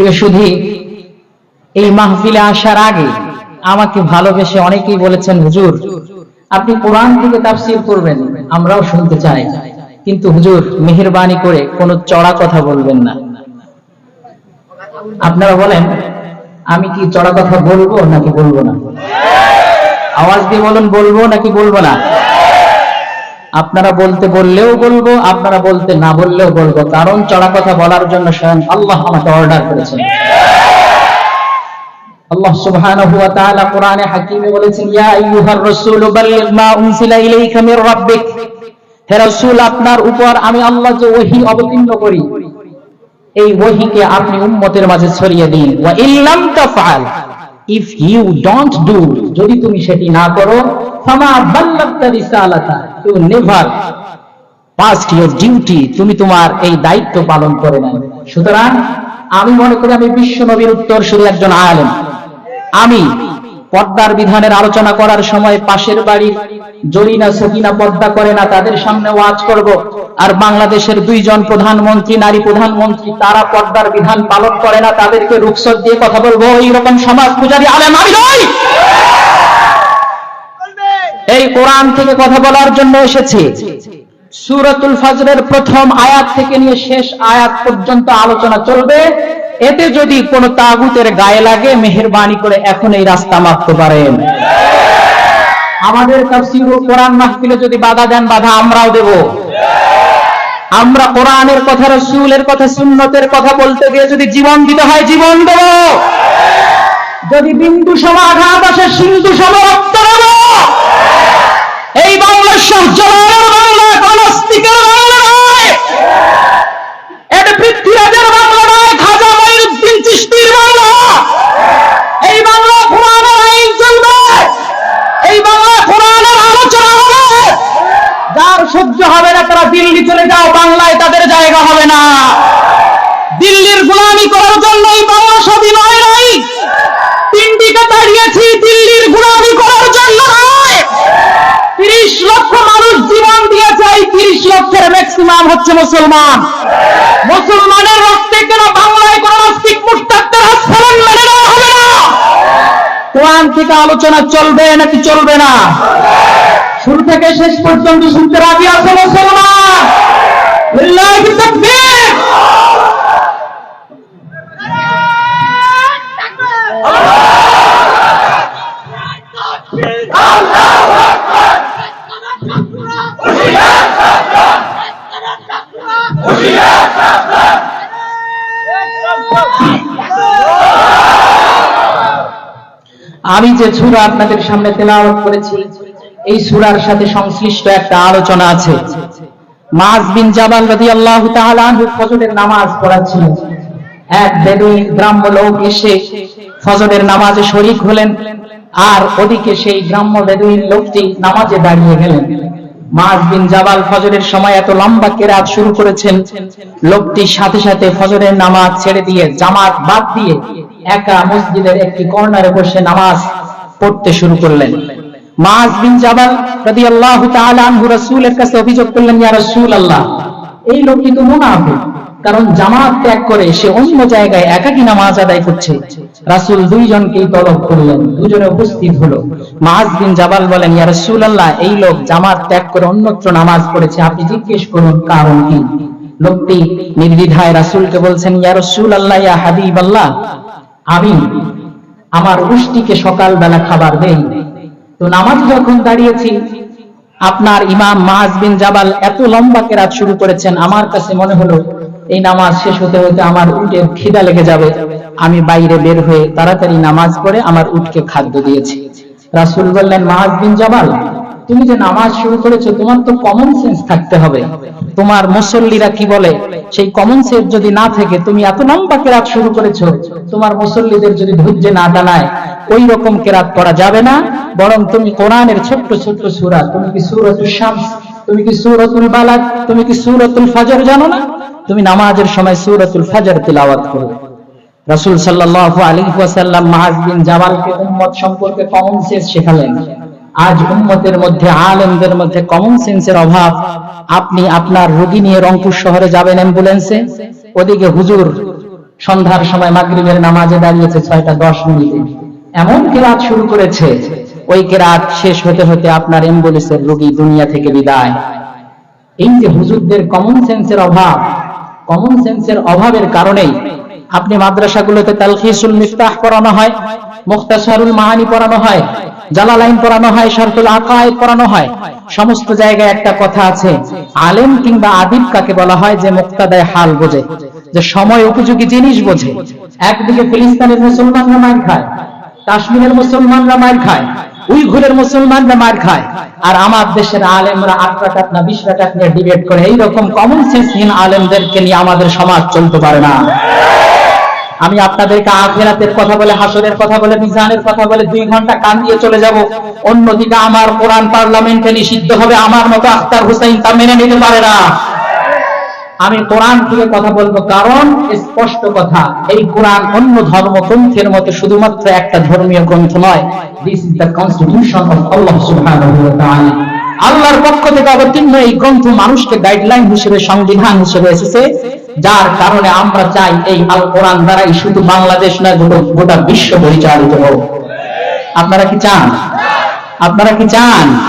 প্রিয় সুধী, এই মাহফিলে আসার আগে আমাকে ভালোবেসে অনেকেই বলেছেন, হুজুর, আপনি কোরআন থেকে তাফসীর করবেন, আমরাও শুনতে চাই। কিন্তু হুজুর, মেহেরবানি করে কোনো চড়া কথা বলবেন না। আপনারা বলেন, আমি কি চড়া কথা বলব নাকি বলব না? আওয়াজ দিয়ে বলুন, বলব নাকি বলব না? আপনারা বলতে বললেও বলব, আপনারা বলতে না বললেও বলব। কারণ চড়া কথা বলার জন্য স্বয়ং আল্লাহ আমাকে অর্ডার করেছেন। আল্লাহ তাআলা কোরআনে হাকিমে বলেছেন, ইয়া আইয়ুহার রাসূলু, বাল্লিগ মা উনসিলা ইলাইকা মির রাব্বিক। হে রাসূল, আপনার উপর আমি আল্লাহ যে অবতীর্ণ করি। এই ওহীকে আপনি উম্মতের মাঝে ছড়িয়ে দিন। ওয়া ইল্লাম তাফআল। ইফ ইউ ডোন্ট ডু, যদি তুমি সেটি না করো, ফামা বাল্লাগতা রিসালাতা। You never past your duty তুমি তোমার এই দায়িত্ব পালন করে নাই। সুতরাং আমি মনে করি আমি বিশ্ব নবীর উত্তর শুধু একজন আলেম। আমি পর্দার বিধানের আলোচনা করার সময় পাশের বাড়ির জরিনা সকিনা পর্দা করে না, তাদের সামনে ওয়াজ করব। আর বাংলাদেশের দুইজন প্রধানমন্ত্রী, নারী প্রধানমন্ত্রী, তারা পর্দার বিধান পালন করে না, তাদেরকে রুখসত দিয়ে কথা বলব। এইরকম সমাজ পূজারী আলেম আমি নই! এই কোরআন থেকে কথা বলার জন্য এসেছি। সুরাতুল ফজরের প্রথম আয়াত থেকে নিয়ে শেষ আয়াত পর্যন্ত আলোচনা চলবে। এতে যদি কোনো তাগুতের গায়ে লাগে, মেহেরবানি করে এখন এই রাস্তা মাপতে পারেন আমাদের তাফসীরুল কোরআন মাহফিলে যদি বাধা দেন, বাধা আমরাও দেব। আমরা কোরআনের কথা, রাসূলের কথা, সুন্নতের কথা বলতে গিয়ে যদি জীবন দিতে হয়, জীবন দেব। যদি বিন্দু সম আঘাত আসে, সিন্ধু সম রক্ত এই বাংলা সহ্যমানের বাংলা এই বাংলা কোরআনের আইন আলোচনা হবে। যার সহ্য হবে না, তারা দিল্লি চলে যাও, বাংলায় তাদের জায়গা হবে না দিল্লির গোলামি করার জন্য এই বাংলা স্বাধীন হয় নাই তিনটিকে দাঁড়িয়েছি দিল্লির গোলামি করার জন্য নয় তিরিশ লক্ষ মানুষ জীবন দিয়েছে এই তিরিশ ম্যাক্সিমাম হচ্ছে মুসলমান। মুসলমানের রক্তে কেন বাংলায় কোন নাস্তিক মুস্তাকদের আস্ফলন মেনে নেওয়া হবে না? কোরআন থেকে আলোচনা চলবে নাকি চলবে না? শুরু থেকে শেষ পর্যন্ত শুনতে রাজি আছে মুসলমান? আমি যে সূরা আপনাদের সামনে তেলাওয়াত করেছি, এই সূরার সাথে সংশ্লিষ্ট একটা আলোচনা আছে। মাজ বিন জাবাল রাদিয়াল্লাহু তাআলা আনহু ফজরের নামাজ পড়াচ্ছিলেন এক বেদুই গ্রাম্য লোক এসে ফজরের নামাজে শরীক হলেন আর ওদিকে সেই গ্রাম্য বেদুইন লোকটি নামাজে দাঁড়িয়ে গেলেন। লোকটি সাথে সাথে ফজরের নামাজ ছেড়ে দিয়ে জামাত বাদ দিয়ে একা মসজিদের একটি কর্নারে বসে নামাজ পড়তে শুরু করলেন। মাজ বিন জাবাল রাদিয়াল্লাহু তাআলা আনহু কাছে অভিযোগ করলেন, ইয়া এই লোকটি তো মুনাফিক। কারণ জামাত ত্যাগ করে সে অন্য জায়গায় একাকী নামাজ আদায় করছে। রাসূল দুইজনকেই তলব করলেন, দুজনে উপস্থিত হলো। মাজ বিন জাবাল বলেন, ইয়া রাসূলুল্লাহ, এই লোক জামাত ত্যাগ করে অন্যত্র নামাজ পড়েছে, আপনি জিজ্ঞেস করুন কারণ কি? লোকটি নির্দ্বিধায় রাসূলকে বলছেন, ইয়া রাসূলুল্লাহ, ইয়া হাবিবাল্লাহ, আমি আমার উষ্টিকে সকালবেলা খাবার দেই। তো নামাজ যখন দাঁড়িয়েছি, আপনার ইমাম মাজ বিন জাবাল এত লম্বা কেরাত শুরু করেছেন, আমার কাছে মনে হলো এই নামাজ শেষ হতে হতে আমার উটের খিদা লেগে যাবে। আমি বাইরে বের হয়ে তাড়াতাড়ি নামাজ পড়ে আমার উটকে খাদ্য দিয়েছি। রাসূল বললেন মাজ বিন জাবাল, তুমি যে নামাজ শুরু করেছ, তোমার তো কমন সেন্স থাকতে হবে। তোমার মুসল্লিরা কি বলে? সেই কমন সেন্স যদি না থাকে, তুমি এত লম্বা কেরাত শুরু করেছ, তোমার মুসল্লিদের যদি ধৈর্য না টানায় ওই রকম কেরাত পড়া যাবে না। বরং তুমি কোরআনের ছোট্ট ছোট্ট সূরা, তুমি কি সূরাতুল শামস তুমি কি সূরাতুল বালাদ তুমি কি সূরাতুল ফজর জানো না? তুমি নামাজের সময় সূরাতুল ফজর তিলাওয়াত করো। রাসূল সাল্লাল্লাহু আলাইহি ওয়াসাল্লাম মাআজ বিন জাবালকে উম্মত সম্পর্কে কমন সেন্স শেখালেন। আজ উম্মতের মধ্যে, আলেমদের মধ্যে কমন সেন্সের অভাব। আপনি আপনার রোগী নিয়ে রংপুর শহরে যাবেন অ্যাম্বুলেন্সে। ওদিকে হুজুর সন্ধ্যার সময় মাগরিবের নামাজে দাঁড়িয়েছে ছয়টা দশ মিনিটে। এমন কেরাত শুরু করেছে ওই কেরাত শেষ হতে হতে আপনার এম্বুলেন্সের রোগী দুনিয়া থেকে বিদায়। এই যে হুজুরদের কমন সেন্সের অভাব কমন সেন্সের অভাবের কারণেই আপনি মাদ্রাসাগুলোতে তালখিসুল মিফতাহ পড়ানো হয়, মুখতাসারুল মাহানি পড়ানো হয়, জালালাইন পড়ানো হয়, শরতুল আকায়েদ পড়ানো হয়। সমস্ত জায়গায় একটা কথা আছে, আলেম কিংবা আদিব কাকে বলা হয় যে মুক্তাদায় হাল বোঝে, যে সময় উপযোগী জিনিস বোঝে। একদিকে ফিলিস্তিনের মুসলমানরা মার খায়, কাশ্মীরের মুসলমানরা মার খায় উইঘুরের মুসলমানরা মার খায়? আর আমার দেশের আলেমরা আট রাকাত না বিশ রাকাত নিয়ে ডিবেট করে। এইরকম কমন সেন্সহীন আলেমদেরকে নিয়ে আমাদের সমাজ চলতে পারে না। আমি আপনাদেরকে আখেরাতের কথা বলে, হাসরের কথা বলে, মিজানের কথা বলে দুই ঘণ্টা কান দিয়ে চলে যাব। অন্যদিকে আমার কোরআন পার্লামেন্টে নিষিদ্ধ হবে, আমার মতো আখতার হুসাইন তা মেনে নিতে পারে না। আমি কোরআন থেকে কথা বলব কারণ স্পষ্ট কথা। এই কোরআন অন্য ধর্মগ্রন্থের মতো শুধুমাত্র একটা ধর্মীয় গ্রন্থ নয়। This is the constitution of আল্লাহ সুবহানাহু ওয়া তাআলা আল্লাহর পক্ষ থেকে অবতীর্ণ এই গ্রন্থ মানুষকে গাইডলাইন হিসেবে, সংবিধান হিসেবে এসেছে। যার কারণে আমরা চাই এই আল কোরআন দ্বারাই শুধু বাংলাদেশ গোটা- গোটা বিশ্ব পরিচালিত হোক। আপনারা কি চান? আপনারা কি চান?